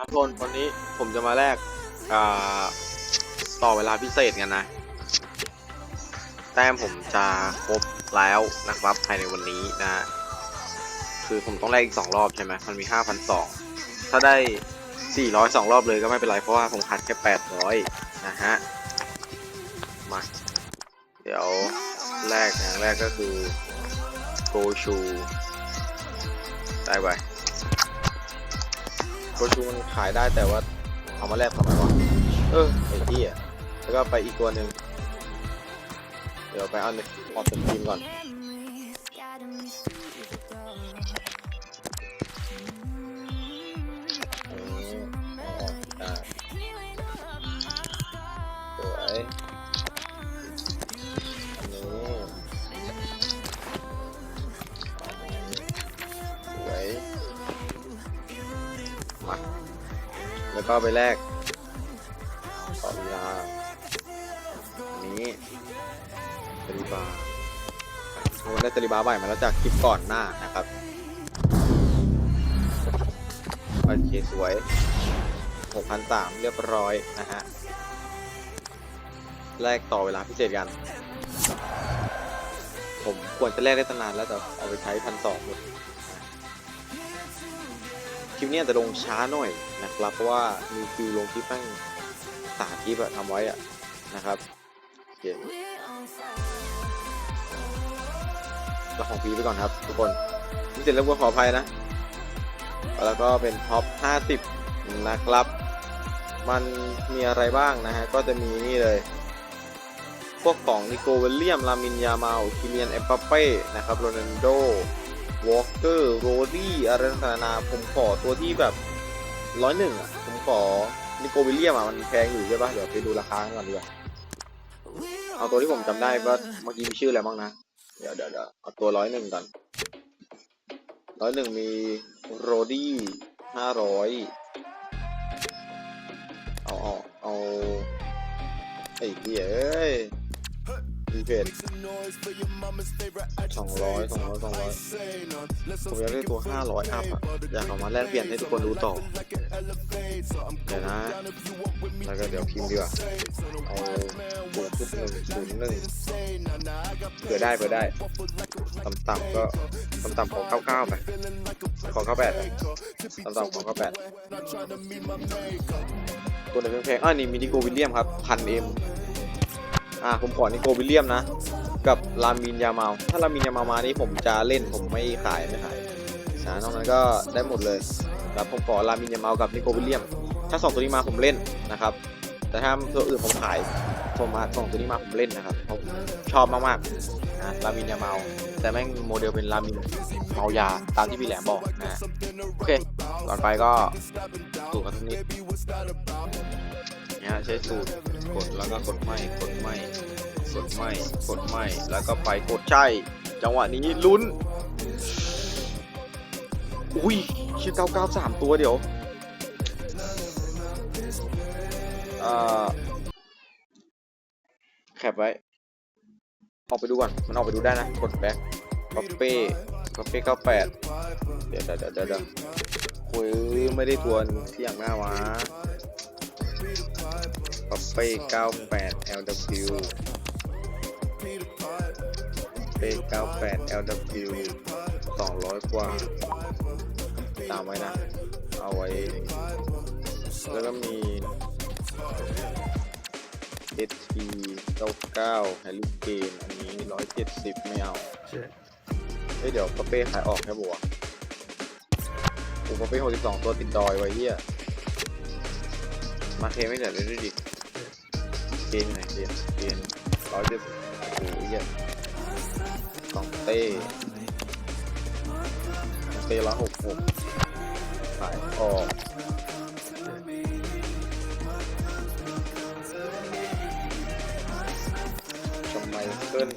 ครับทุกคนวันนี้ผมจะมาแลกต่อเวลาพิเศษกันนะ แต้มผมจะครบแล้วนะครับภายในวันนี้นะ คือผมต้องแลกอีกสองรอบใช่ไหมมันมีห้าพันสองถ้าได้สี่ร้อยสองรอบเลยก็ไม่เป็นไรเพราะว่าผมขาดแค่แปดร้อยนะฮะ มา เดี๋ยวแรกอย่างแรกก็คือโกชู ได้ไป โกชูมันขายได้แต่ว่าเอามาแลกทำไมวะเออไอ้ที่อะแล้วก็ไปอีกตัวหนึ่งเดี๋ยวไปเอาในออกเป็นทีมก่อน แล้วก็ไปแลกต่อเวลาอันนี้ตริบาโอ้ได้ตริบาใหม่มาแล้วจากคลิปก่อนหน้านะครับโอเคสวย6,003เรียบร้อยนะฮะ แลกต่อเวลาพิเศษกัน ผมควรจะแลกได้ตั้งนานแล้วแต่เอาไปใช้พันสองหมด คลิปเนี้ยจะลงช้าหน่อยนะครับเพราะว่ามีคิวลงคลิปตั้งสามคลิปอะทำไว้อะนะครับโอเคแล้วของฟรีไปก่อนครับ ทุกคนที่เสร็จแล้วก็ขออภัยนะ แล้วก็เป็นท็อป 50 นะครับ มันมีอะไรบ้างนะฮะ ก็จะมีนี่เลย พวกของนิโกเวลเลียม ลามินยามาลคิเลียนเอมปาเป้ นะครับ โรนัลโด วอลเกอร์โรดี้อะไรต่างๆนานาผมขอตัวที่แบบร้อยหนึ่งอะ ผมขอนิโกเวลเลียมอะ มันแพงอยู่ใช่ปะเดี๋ยวไปดูราคากันก่อนดีกว่า เอาตัวที่ผมจำได้ว่าเมื่อกี้มีชื่ออะไรบ้างนะเดี๋ยวเดี๋ยวเดี๋ยวเอาตัวร้อยหนึ่งก่อนร้อยหนึ่งมีโรดี้ห้าร้อยเอาเอาเอาไอ้เหี้ย เอ้ยดีเพจสองร้อยสองร้อยสองร้อยผมอยากได้ตัวห้าร้อยอัพอะอยากเอามาแลกเปลี่ยนให้ทุกคนดูต่อ เดี๋ยวนะ แล้วก็เดี๋ยวพิมพ์ดีกว่า เอาศูนย์จุดหนึ่งศูนย์หนึ่งเผื่อได้เผื่อได้ ต่ำๆก็ต่ำๆของเก้าเก้าไป ของเก้าแปดต่ำๆของเก้าแปดตัวไหนแพงๆอ่านี่มินิโกวิลเลียมครับพันเอ็ม อ่าผมขอนิโกวิลเลียมนะ กับลามินยามาถ้าลามินยามามานี่ผมจะเล่นผมไม่ขายไม่ขายนะนอกนั้นก็ได้หมดเลยครับผมขอลามินยามากับนิโกวิลเลียม ถ้าสองตัวนี้มาผมเล่นนะครับ แต่ถ้าตัวอื่นผมขายผมมาสองตัวนี้มาผมเล่นนะครับผมชอบมากๆนะลามินยามาแต่แม่งโมเดลเป็นลามินเมายาตามที่พี่แหลมบอกนะโอเคก่อนไปก็สูตรกันสักนิด ใช้สูตรกดแล้วก็กดไม่กดไม่กดไม่กดไม่แล้วก็ไปกดใช่ จังหวะนี้ลุ้น อุ้ยชื่อ993ตัวเดี๋ยวเอ่อแคปไว้ ออกไปดูก่อน มันออกไปดูได้นะ กดแบ็คกาเป้กาเป้เก้าแปดเดี๋ยวเดี๋ยวเดี๋ยวเดี๋ยวโอ้ยไม่ได้ทวนที่อย่างหน้าวะ กาเป้เก้าแปด LW เป้เก้าแปด LW สองร้อยกว่า ตามไว้นะ เอาไว้ แล้วก็มี SP 99 h a r r y c a n e อันนี้ 170 ไม่เอาเฮ้ยเดี๋ยวปาเป้ขายออกแค่บัวโอ้ปาเป้62 ตัวติดดอยไว้เหี้ยมาเคไม่เหลือเลยด้วยดิ เกณฑ์อยู่ไหนเกณฑ์เกณฑ์ร้อยเจ็ดโอ้โหเหี้ยกองเต้เต้ร้อยหกหกขายออกชมไมเคิล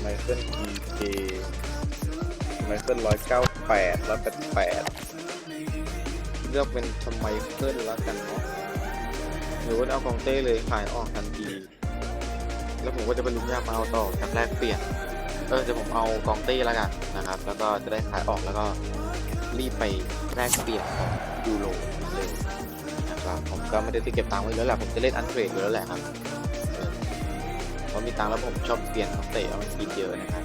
ไมเคิลทีเคไมเคิลร้อยเก้าแปดร้อยแปดแปดเลือกเป็นชมไมเคิลแล้วกันเนาะ หรือว่าเอากองเต้เลยขายออกทันที แล้วผมก็จะไปลุ้นยามาเอาต่อจากแรกเปลี่ยน เออจะผมเอากองเต้แล้วกันนะครับ แล้วก็จะได้ขายออกแล้วก็รีบไปแรกเปลี่ยนของยูโรเลยนะครับผมก็ไม่ได้ติเก็บตังค์ไว้แล้วแหละผมจะเล่นอันเทรดอยู่แล้วแหละครับเพราะมีตังค์แล้วผมชอบเปลี่ยนนักเตะเอามันกินเยอะนะครับ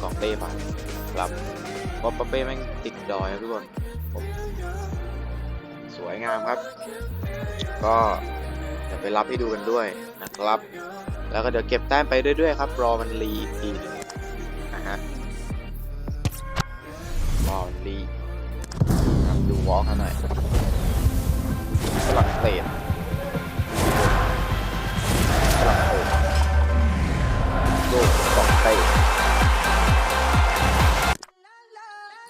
กองเป้ไปครับเพราะปาเป้แม่งติดดอยครับทุกคนผม สวยงามครับ ก็เดี๋ยวไปรับให้ดูกันด้วยนะครับ แล้วก็เดี๋ยวเก็บแต้มไปเรื่อยๆครับรอมันรีอีกทีหนึงนะฮะรอมันรีครับดูวอล์กกันหน่อยฝรั่งเศสฝรั่งเศสโลกสองเตะ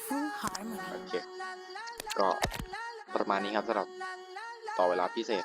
Full harmony. โอเคก็ ประมาณนี้ครับสำหรับต่อเวลาพิเศษ